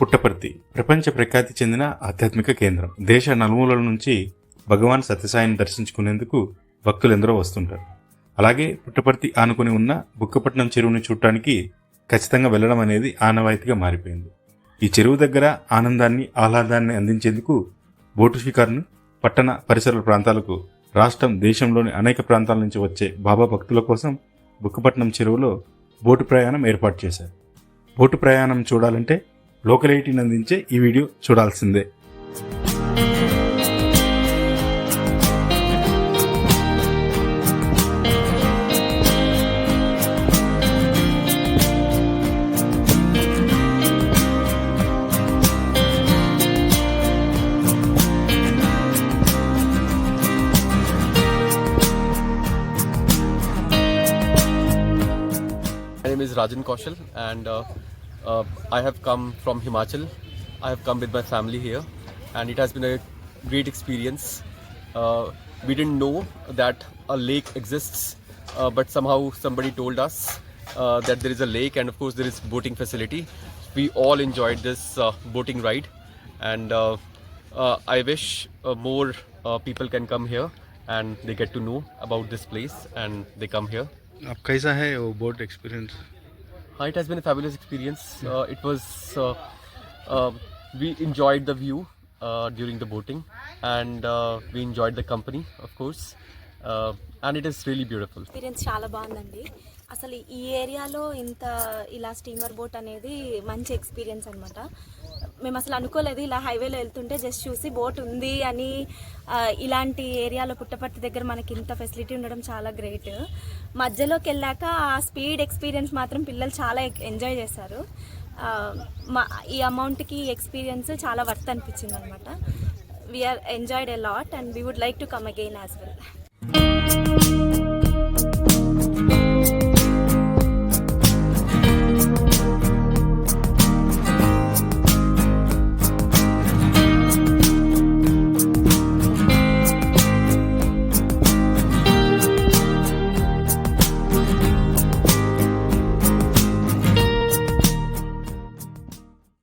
పుట్టపర్తి ప్రపంచ ప్రఖ్యాతి చెందిన ఆధ్యాత్మిక కేంద్రం. దేశ నలుమూలల నుంచి భగవాన్ సత్యసాయిని దర్శించుకునేందుకు భక్తులెందరో వస్తుంటారు. అలాగే పుట్టపర్తి ఆనుకుని ఉన్న బుక్కపట్నం చెరువుని చూడటానికి ఖచ్చితంగా వెళ్ళడం అనేది ఆనవాయితీగా మారిపోయింది. ఈ చెరువు దగ్గర ఆనందాన్ని ఆహ్లాదాన్ని అందించేందుకు బోటు షికార్ను పట్టణ పరిసర ప్రాంతాలకు రాష్ట్రం దేశంలోని అనేక ప్రాంతాల నుంచి వచ్చే బాబా భక్తుల కోసం బుక్కపట్నం చెరువులో బోటు ప్రయాణం ఏర్పాటు చేశారు. బోటు ప్రయాణం చూడాలంటే లోకలైటీని అందించే ఈ వీడియో చూడాల్సిందే My name is Rajan Kaushal, and uh, uh, I have come from Himachal. I have come with my family here, and it has been a great experience. Uh, we didn't know that a lake exists, uh, but somehow somebody told us uh, that there is a lake, and of course there is boating facility. We all enjoyed this uh, boating ride, and uh, uh, I wish uh, more uh, people can come here and they get to know about this place and they come here. अब कैसा है वो boat experience Uh, it has been a fabulous experience. Uh, it was uh, uh, we enjoyed the view uh, during the boating, and uh, we enjoyed the company, of course, uh, and it is really beautiful. Experience చాలా బాగుందండి అసలు ఈ ఏరియాలో ఇంత ఇలా steamer boat అనేది మంచి experience అనమాట మేము అసలు అనుకోలేదు ఇలా హైవేలో వెళ్తుంటే జస్ట్ చూసి బోట్ ఉంది అని ఇలాంటి ఏరియాలో పుట్టపర్తి దగ్గర మనకి ఇంత ఫెసిలిటీ ఉండడం చాలా గ్రేట్ మధ్యలోకి వెళ్ళాక ఆ స్పీడ్ ఎక్స్పీరియన్స్ మాత్రం పిల్లలు చాలా ఎంజాయ్ చేశారు. మా ఈ అమౌంట్కి ఎక్స్పీరియన్స్ చాలా వర్త్ అనిపించింది అనమాట we are enjoyed a lot and we would like to come again as well